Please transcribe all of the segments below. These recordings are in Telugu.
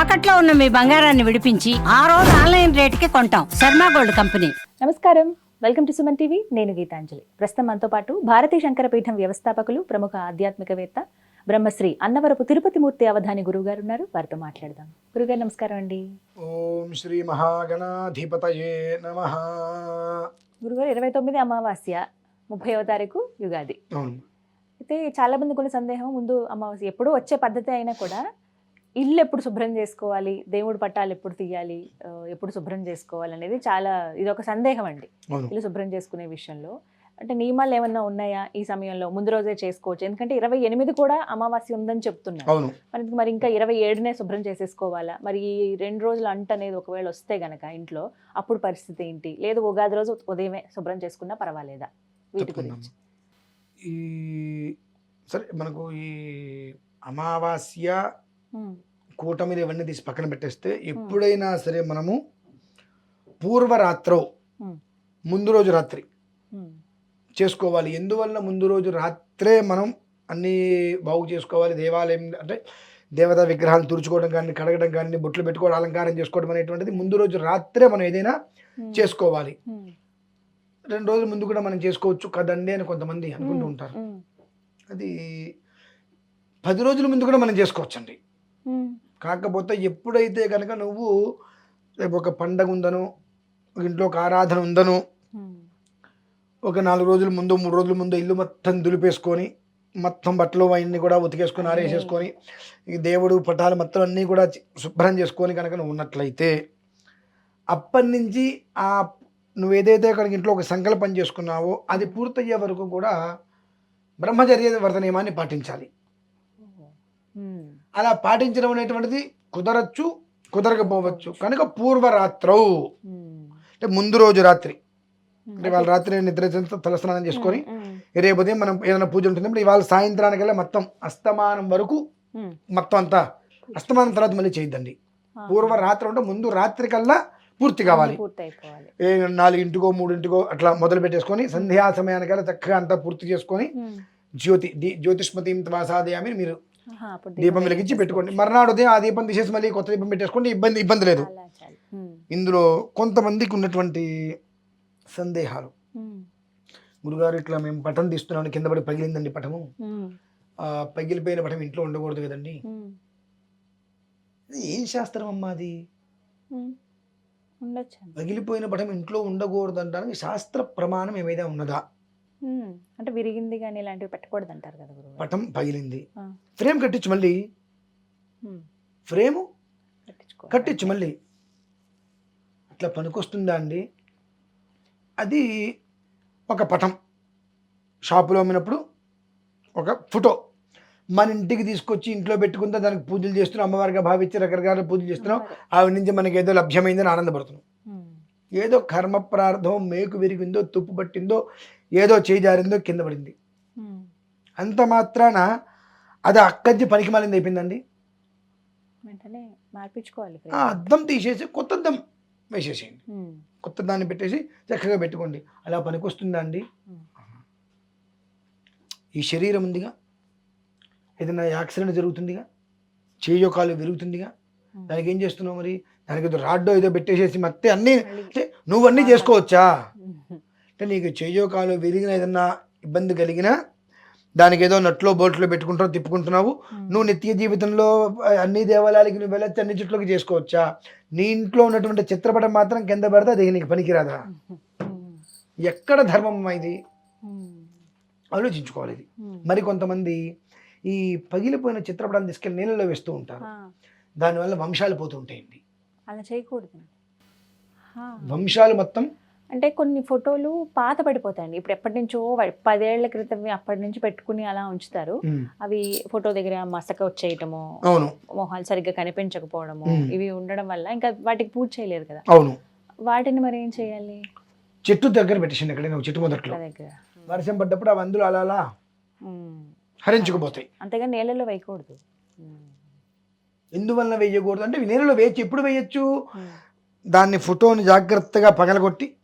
తాకట్లో ఉన్న మీ బంగారాన్ని విడిపించి ఆ రోజు ఆన్లైన్ రేటుకి కొంటాం. Sharma gold company. నమస్కారం. Welcome to Suman TV. నేను గీతాంజలి. ప్రస్తుతం మనతో పాటు భారతీ శంకరపీఠం వ్యవస్థాపకులు ప్రముఖ ఆధ్యాత్మికవేత్త బ్రహ్మశ్రీ అన్నవరపు తిరుపతి మూర్తి అవధాని గురువు గారు ఉన్నారు. వారితో మాట్లాడదాం. గురుగారు నమస్కారం అండి. ఓం శ్రీ మహాగణాధిపతయే నమ. గురుగారు ఇరవై తొమ్మిది అమావాస్య ముప్పైవ తారీఖు యుగాది. అవును. అయితే చాలా మంది కొన్ని సందేహం ముందు అమావాస్య ఎప్పుడూ వచ్చే పద్ధతి అయినా కూడా ఇల్లు ఎప్పుడు శుభ్రం చేసుకోవాలి? దేవుడి పట్టాలు ఎప్పుడు తీయాలి? ఎప్పుడు శుభ్రం చేసుకోవాలి అనేది చాలా ఇది ఒక సందేహం అండి. ఇల్లు శుభ్రం చేసుకునే విషయంలో. అంటే నియమాలు ఏమన్నా ఉన్నాయా ఈ సమయంలో? ముందు రోజే చేసుకోవచ్చు. ఎందుకంటే ఇరవై ఎనిమిది కూడా అమావాస్య ఉందని చెప్తున్నారు. మరి మరి ఇంకా ఇరవై ఏడునే శుభ్రం చేసేసుకోవాలా? మరి ఈ రెండు రోజులు అంట అనేది ఒకవేళ వస్తే గనక ఇంట్లో అప్పుడు పరిస్థితి ఏంటి? లేదు ఉగాది రోజు ఉదయమే శుభ్రం చేసుకున్నా పర్వాలేదా? వీటి. గురించి. ఈ సరే మనకు ఈ అమావాస్య కూటమిలు ఇవన్నీ తీసి పక్కన పెట్టేస్తే ఎప్పుడైనా సరే మనము పూర్వరాత్రో ముందు రోజు రాత్రి చేసుకోవాలి. ఎందువల్ల ముందు రోజు రాత్రే మనం అన్నీ బాగు చేసుకోవాలి? దేవాలయం అంటే దేవతా విగ్రహాలు తుడుచుకోవడం కానీ కడగడం కానీ బొట్లు పెట్టుకోవడం అలంకారం చేసుకోవడం అనేటువంటిది ముందు రోజు రాత్రే మనం ఏదైనా చేసుకోవాలి. రెండు రోజుల ముందు కూడా మనం చేసుకోవచ్చు కదండి అని కొంతమంది అనుకుంటూ ఉంటారు. అది పది రోజుల ముందు కూడా మనం చేసుకోవచ్చండి. కాకపోతే ఎప్పుడైతే కనుక నువ్వు రేపు ఒక పండగ ఉందనో ఒక ఇంట్లో ఒక ఆరాధన ఉందనో ఒక నాలుగు రోజుల ముందు మూడు రోజుల ముందు ఇల్లు మొత్తం దులిపేసుకొని మొత్తం బట్టలు అవన్నీ కూడా ఉతికేసుకొని ఆరేసేసుకొని ఈ దేవుడు పటాలు మొత్తం అన్నీ కూడా శుభ్రం చేసుకొని కనుక నువ్వు ఉన్నట్లయితే అప్పటి నుంచి ఆ నువ్వు ఏదైతే కనుక ఇంట్లో ఒక సంకల్పం చేసుకున్నావో అది పూర్తయ్యే వరకు కూడా బ్రహ్మచర్య వ్రత నియమాన్ని పాటించాలి. అలా పాటించడం అనేటువంటిది కుదరచ్చు కుదరకపోవచ్చు. కనుక పూర్వరాత్రౌ. అంటే ముందు రోజు రాత్రి. అంటే వాళ్ళ రాత్రి నిద్ర తలస్నానం చేసుకొని రేపు ఉదయం మనం ఏదైనా పూజ ఉంటుంది ఇవాళ సాయంత్రానికల్లా మొత్తం అస్తమానం వరకు మొత్తం అంతా అస్తమానం తర్వాత మళ్ళీ చేయొద్దండి. పూర్వ రాత్రి అంటే ముందు రాత్రి కల్లా పూర్తి కావాలి. నాలుగింటికో మూడింటికో అట్లా మొదలు పెట్టేసుకొని సంధ్యా సమయానికల్లా చక్కగా అంతా పూర్తి చేసుకొని జ్యోతి జ్యోతిష్మతి వాసాదయామి మీరు దీపం వెలిగించి పెట్టుకోండి. మర్నాడు ఉదయం ఆ దీపం తీసేసి మళ్ళీ కొత్త దీపం పెట్టేసుకోండి ఇబ్బంది ఇబ్బంది లేదు. ఇందులో కొంతమందికి ఉన్నటువంటి సందేహాలు. గురుగారు ఇట్లా మేము పటం తీస్తున్నాను కింద పడి పగిలిందండి పటము ఆ పగిలిపోయిన పటం ఇంట్లో ఉండకూడదు కదండి. ఏం శాస్త్రం అమ్మా అది? పగిలిపోయిన పటం ఇంట్లో ఉండకూడదు అంటానికి శాస్త్ర ప్రమాణం ఏమైనా ఉన్నదా? అంటే విరిగింది కానీ ఇలాంటివి పెట్టకూడదు అంటారు కదా గురువు పటం పగిలింది. ఫ్రేమ్ కట్టించు మళ్ళీ. ఫ్రేము కట్టించు మళ్ళీ. అట్లా పనికొస్తుందా అండి? అది ఒక పటం. షాపులో అమ్మినప్పుడు ఒక ఫోటో. మన ఇంటికి తీసుకొచ్చి ఇంట్లో పెట్టుకుంటే దానికి పూజలు చేస్తున్నాం. అమ్మవారిగా భావించి రకరకాల పూజలు చేస్తున్నాం. ఆవిడ నుంచి మనకి ఏదో లభ్యమైందని ఆనందపడుతున్నాం. ఏదో కర్మ ప్రార్థం మేకు విరిగిందో తుప్పు పట్టిందో ఏదో చేయి జారిందో కింద పడింది. అంత మాత్రాన అది అక్కడి పనికి మాలింది అయిపోయిందండి. అద్దం తీసేసి కొత్త అద్దం వేసేసేయండి. కొత్త దాన్ని పెట్టేసి చక్కగా పెట్టుకోండి. అలా పనికొస్తుందా అండి. ఈ శరీరం ఉందిగా. ఏదైనా యాక్సిడెంట్ జరుగుతుందిగా. చేయో కాలు విరుగుతుందిగా. దానికి ఏం చేస్తున్నావు మరి? దానికి ఏదో రాడ్డో ఏదో పెట్టేసేసి మొత్తం అన్నీ అంటే నువ్వన్నీ చేసుకోవచ్చా? అంటే నీకు చెయ్యో కాలు విరిగిన ఏదన్నా ఇబ్బంది కలిగినా దానికి ఏదో నట్లో బోట్లో పెట్టుకుంటావు తిప్పుకుంటున్నావు. నువ్వు నిత్య జీవితంలో అన్ని దేవాలయాలకి నువ్వు వెళ్ళొచ్చు అన్ని చుట్లకి చేసుకోవచ్చా? నీ ఇంట్లో ఉన్నటువంటి చిత్రపటం మాత్రం కింద పడితే అది నీకు పనికిరాదా? ఎక్కడ ధర్మం ఇది? ఆలోచించుకోవాలి ఇది. మరి కొంతమంది ఈ పగిలిపోయిన చిత్రపటాన్ని తీసుకెళ్ళి నీళ్ళలో వేస్తూ ఉంటారు. దానివల్ల వంశాలు పోతూ ఉంటాయండి. అలా చేయకూడదు. వంశాలు మొత్తం అంటే కొన్ని ఫోటోలు పాత పడిపోతాయండి. ఇప్పుడు ఎప్పటి నుంచో పదేళ్ళ క్రితం అప్పటి నుంచి పెట్టుకుని అలా ఉంచుతారు. అవి ఫోటో దగ్గర మసక వచ్చేయటము అవును. మొహాలు సరిగ్గా కనిపించకపోవడము. ఇవి ఉండడం వల్ల ఇంకా వాటికి పూజ చేయలేరు కదా. అవును. వాటిని మరి ఏం చేయాలి? చెట్టు దగ్గర పెట్టేసింది ఎక్కడైనా చెట్టు మొదట్లో. వర్షం పడ్డప్పుడు అవి అందులో అలా అలా. హరించుకుపోతాయి. అంతేగా నీళ్ళలో వేయకూడదు. ఎందువల్ల వేయకూడదు? అంటే నీళ్ళలో వేయచ్చు. ఎప్పుడు వేయచ్చు. దాన్ని ఫోటోని జాగ్రత్తగా పగలగొట్టి.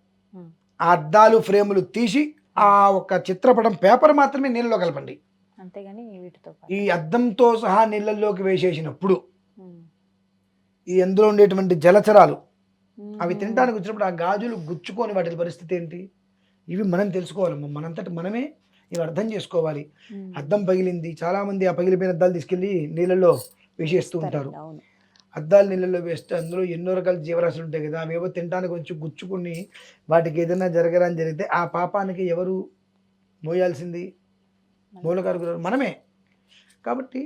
ఆ అద్దాలు ఫ్రేములు తీసి ఆ ఒక చిత్రపటం పేపర్ మాత్రమే నీళ్ళలో కలపండి. అంతేగాని వీటితో ఈ అద్దంతో సహా నీళ్ళల్లోకి వేసేసినప్పుడు. ఈ అందులో ఉండేటువంటి జలచరాలు అవి తినడానికి వచ్చినప్పుడు ఆ గాజులు గుచ్చుకొని వాటి పరిస్థితి ఏంటి? ఇవి మనం తెలుసుకోవాలమ్మా మనంతటి మనమే ఇవి అర్థం చేసుకోవాలి. అద్దం పగిలింది. చాలా మంది ఆ పగిలిపోయిన అద్దాలు తీసుకెళ్ళి నీళ్ళల్లో వేసేస్తూ ఉంటారు. అద్దాలు నీళ్ళల్లో వేస్తే అందులో ఎన్నో రకాల జీవరాశులు ఉంటాయి కదా అవేవో తినడానికి వచ్చి గుచ్చుకుని వాటికి ఏదైనా జరగరాని జరిగితే ఆ పాపానికి ఎవరు మోయాల్సింది ఎవరు? మనమే కాబట్టి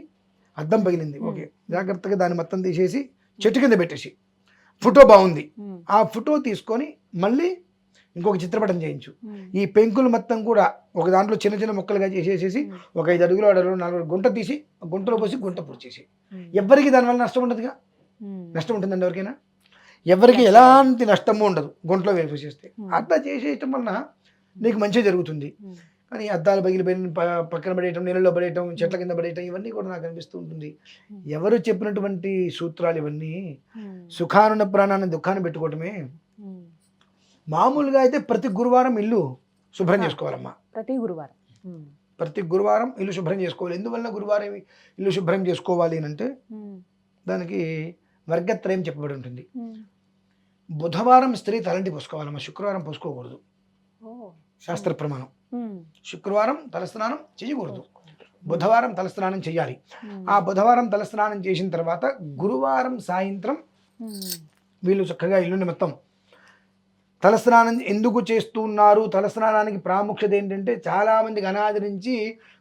అద్దం పగిలింది ఓకే జాగ్రత్తగా దాన్ని మొత్తం తీసేసి చెట్టు కింద పెట్టేసి ఫోటో బాగుంది. ఆ ఫోటో తీసుకొని మళ్ళీ ఇంకొక చిత్రపటం చేయించు. ఈ పెంకులు మొత్తం కూడా ఒక దాంట్లో చిన్న చిన్న ముక్కలుగా చేసేసేసి ఒక ఐదు అడుగులు అడుగులు నాలుగు గుంట తీసి ఆ గుంటలో పోసి గుంట పూర్చేసి మ్మ్. ఎవ్వరికి దానివల్ల నష్టం ఉండదుగా. నష్టం ఉంటుందండి ఎవరికైనా ఎవరికి ఎలాంటి నష్టము ఉండదు గుంటలో వేసేస్తే Hmm. అట్లా చేసేయటం వలన నీకు మంచి జరుగుతుంది. కానీ అద్దాలు పగిలిపోయిన పక్కన పడేయటం నీళ్ళలో పడేయటం చెట్ల కింద పడేయటం ఇవన్నీ కూడా నాకు అనిపిస్తూ ఉంటుంది. ఎవరు చెప్పినటువంటి సూత్రాలు ఇవన్నీ. సుఖానున్న ప్రాణాన్ని దుఃఖాన్ని పెట్టుకోవటమే మ్మ్. మామూలుగా అయితే ప్రతి గురువారం ఇల్లు శుభ్రం. చేసుకోవాలమ్మా ప్రతి గురువారం. ప్రతి గురువారం ఇల్లు శుభ్రం చేసుకోవాలి ఎందువల్ల గురువారం ఇల్లు శుభ్రం చేసుకోవాలి అని అంటే. దానికి వర్గత్రయం చెప్పబడి ఉంటుంది. బుధవారం స్త్రీ తలంటి పోసుకోవాలమ్మా శుక్రవారం పోసుకోకూడదు. శాస్త్ర ప్రమాణం. శుక్రవారం తలస్నానం చేయకూడదు బుధవారం తలస్నానం చేయాలి. ఆ బుధవారం తలస్నానం చేసిన తర్వాత గురువారం సాయంత్రం. వీళ్ళు చక్కగా ఇల్లుని మొత్తం తలస్నానం ఎందుకు చేస్తున్నారు తలస్నానానికి ప్రాముఖ్యత ఏంటంటే చాలామందికి అనాది నుంచి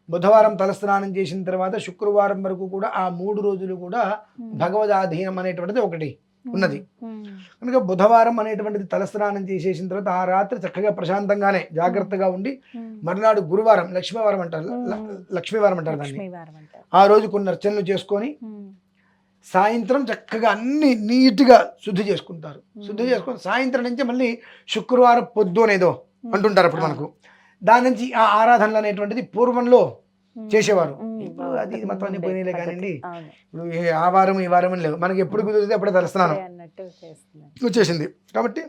బుధవారం తలస్నానం చేసిన తర్వాత శుక్రవారం వరకు కూడా ఆ మూడు రోజులు కూడా మ్మ్. భగవదాధీనం అనేటువంటిది ఒకటి ఉన్నది. కనుక బుధవారం అనేటువంటిది తలస్నానం చేసేసిన తర్వాత ఆ రాత్రి చక్కగా ప్రశాంతంగానే జాగ్రత్తగా ఉండి. మరునాడు గురువారం లక్ష్మీవారం అంటారు. లక్ష్మీవారం అంటారు దాన్ని ఆ రోజు కొన్ని అర్చనలు చేసుకొని. సాయంత్రం చక్కగా అన్ని నీట్గా శుద్ధి చేసుకుంటారు శుద్ధి చేసుకొని సాయంత్రం నుంచి మళ్ళీ శుక్రవారం పొద్దు అనేదో అంటుంటారు అప్పుడు మనకు దాని నుంచి ఆ ఆరాధనలు అనేటువంటిది పూర్వంలో. చేసేవారు. ఇప్పుడు అది మొత్తం పోయినాయిలే. కానివ్వండి. ఇప్పుడు ఆ వారం ఈ వారం అని లేవు మనకి ఎప్పుడు కుదిరితే అప్పుడే చేస్తున్నారు వచ్చేసింది కాబట్టి.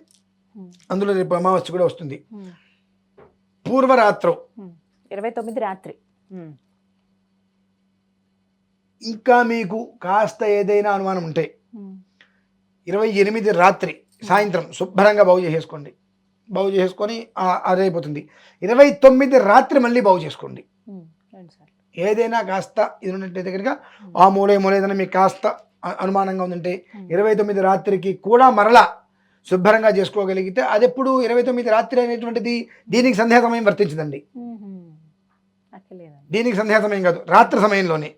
అందులో రేపు అమావాస్య కూడా వస్తుంది. పూర్వరాత్రం. ఇరవై తొమ్మిది రాత్రి. ఇంకా మీకు కాస్త ఏదైనా అనుమానం ఉంటే. ఇరవై ఎనిమిది రాత్రి సాయంత్రం శుభ్రంగా బాగు చేసేసుకోండి. బాగు చేసుకొని ఆ- అది అయిపోతుంది ఇరవై తొమ్మిది రాత్రి మళ్ళీ బాగు చేసుకోండి. ఏదైనా కాస్త ఇది ఉన్నట్టయితే కనుక ఆ మూల మూల ఏదైనా మీకు కాస్త అనుమానంగా ఉందంటే ఇరవై తొమ్మిది రాత్రికి కూడా మరలా శుభ్రంగా చేసుకోగలిగితే అది ఎప్పుడు ఇరవై తొమ్మిది రాత్రి అనేటువంటిది దీనికి సంధ్యా సమయం వర్తించదండి. దీనికి సంధ్యా సమయం కాదు రాత్రి సమయంలోనే.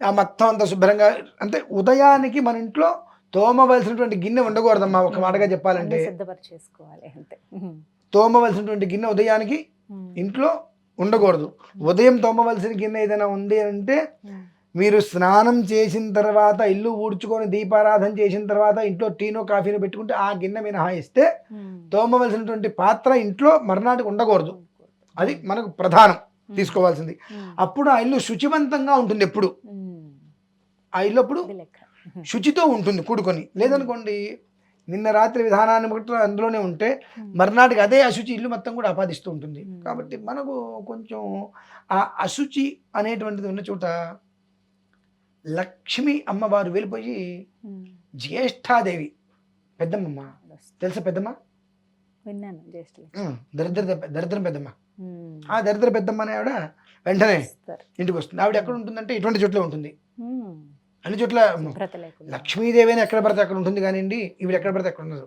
ఆ మొత్తం అంతా శుభ్రంగా అంటే ఉదయానికి మన ఇంట్లో తోమవలసినటువంటి గిన్నె ఉండకూడదమ్మా ఒక మాటగా చెప్పాలంటే సిద్ధపరిచేసుకోవాలి అంతే. తోమవలసినటువంటి గిన్నె ఉదయానికి. ఇంట్లో ఉండకూడదు ఉదయం తోమవలసిన గిన్నె ఏదైనా ఉంది అంటే. మీరు స్నానం చేసిన తర్వాత ఇల్లు ఊడ్చుకొని దీపారాధన చేసిన తర్వాత ఇంట్లో టీనో కాఫీనో పెట్టుకుంటే ఆ గిన్నె మినహాయిస్తే. తోమవలసినటువంటి పాత్ర ఇంట్లో మర్నాటికి ఉండకూడదు అది మనకు ప్రధానం తీసుకోవాల్సింది. అప్పుడు ఆ ఇల్లు శుచివంతంగా ఉంటుంది ఎప్పుడు. ఆ ఇల్లు అప్పుడు. శుచితో ఉంటుంది కూడుకొని లేదనుకోండి నిన్న రాత్రి విధానాన్ని బట్టి అందులోనే ఉంటే మర్నాటికి అదే అశుచి ఇల్లు మొత్తం కూడా ఆపాదిస్తూ ఉంటుంది. కాబట్టి మనకు కొంచెం ఆ అశుచి అనేటువంటిది ఉన్న చోట లక్ష్మి అమ్మవారు వెళ్ళిపోయి. జ్యేష్ఠాదేవి పెద్దమ్మ. తెలుసా పెద్దమ్మ విన్నాను దరిద్ర దరిద్రం పెద్దమ్మ మ్మ్. ఆ దరిద్ర పెద్దమ్మ అనే ఆవిడ వెంటనే. ఇంటికి వస్తుంది ఆవిడ ఎక్కడ ఉంటుందంటే ఇటువంటి చోట్ల ఉంటుంది. అన్ని చోట్ల లక్ష్మీదేవి అని ఎక్కడ పడితే అక్కడ ఉంటుంది కానివ్వండి ఈవిడ ఎక్కడ పడితే అక్కడ ఉండదు.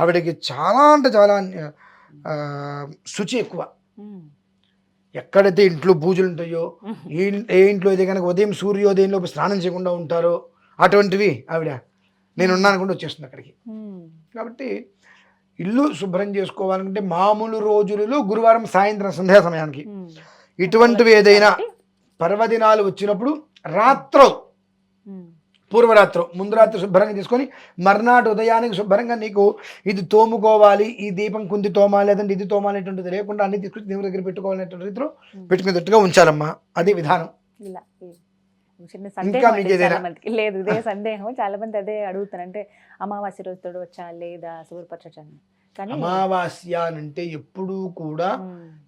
ఆవిడకి చాలా అంటే చాలా శుచి ఎక్కువ. ఎక్కడైతే ఇంట్లో పూజలు ఉంటాయో. ఏ ఏ ఇంట్లో అయితే కనుక ఉదయం సూర్యోదయంలో స్నానం చేయకుండా ఉంటారో అటువంటివి ఆవిడ నేను ఉన్నాను కూడా వచ్చేస్తుంది అక్కడికి. కాబట్టి ఇల్లు శుభ్రం చేసుకోవాలంటే మామూలు రోజులలో గురువారం సాయంత్రం సంధ్యా సమయానికి. ఇటువంటివి ఏదైనా పర్వదినాలు వచ్చినప్పుడు రాత్రం. పూర్వరాత్రం ముందు రాత్రి శుభ్రంగా తీసుకొని మర్నాడు ఉదయానికి శుభ్రంగా నీకు ఇది తోముకోవాలి ఈ దీపం కుంది తోమాలి లేదంటే ఇది తోమాలి అనేటువంటిది లేకుండా అన్ని తీసుకొచ్చి దేవుడి దగ్గర పెట్టుకోవాలనేటువంటి రీతిలో పెట్టుకునేటట్టుగా ఉంచాలమ్మా. అది విధానం. చిన్న సందేహం లేదు ఇదే సందేహం. చాలా మంది అదే అడుగుతారు. అంటే అమావాస్య రోజు తోడు వచ్చా లేదా కానీ అమావాస్య అంటే ఎప్పుడూ కూడా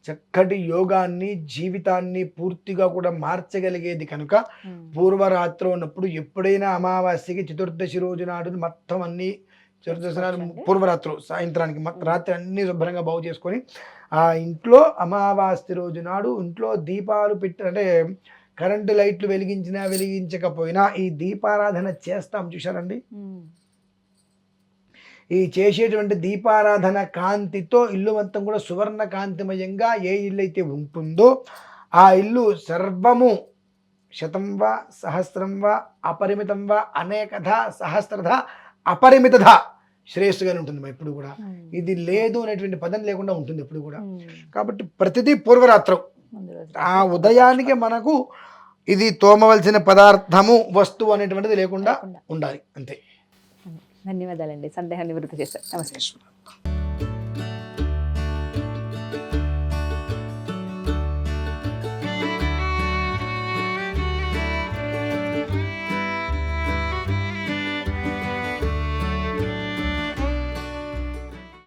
చక్కటి యోగాన్ని జీవితాన్ని పూర్తిగా కూడా మార్చగలిగేది కనుక పూర్వరాత్రి ఉన్నప్పుడు ఎప్పుడైనా అమావాస్యకి చతుర్దశి రోజు నాడు మొత్తం అన్ని చతుర్దశి. పూర్వరాత్రి సాయంత్రానికి రాత్రి అన్ని శుభ్రంగా బాగు చేసుకొని ఆ ఇంట్లో అమావాస్య రోజు నాడు ఇంట్లో దీపాలు పెట్టి అంటే కరెంటు లైట్లు వెలిగించినా వెలిగించకపోయినా ఈ దీపారాధన చేస్తాం. చూశారండి? ఉమ్, ఈ చేసేటువంటి దీపారాధన కాంతితో ఇల్లు మొత్తం కూడా సువర్ణ కాంతిమయంగా ఏ ఇల్లు అయితే ఉంటుందో ఆ ఇల్లు సర్వము శతం వా సహస్రం వా అపరిమితం వా అనేకధ సహస్రధ అపరిమితధ శ్రేయస్సుగానే ఉంటుంది ఎప్పుడు కూడా. ఇది లేదు అనేటువంటి పదం లేకుండా ఉంటుంది ఎప్పుడు కూడా. కాబట్టి ప్రతిదీ పూర్వరాత్రం. ఆ ఉదయానికి మనకు ఇది తోమవలసిన పదార్థము వస్తువు అనేటువంటిది లేకుండా. ఉండాలి. అంతే. ధన్యవాదాలండి. సందేహాన్ని వృద్ధి చేశారు. నమస్కారం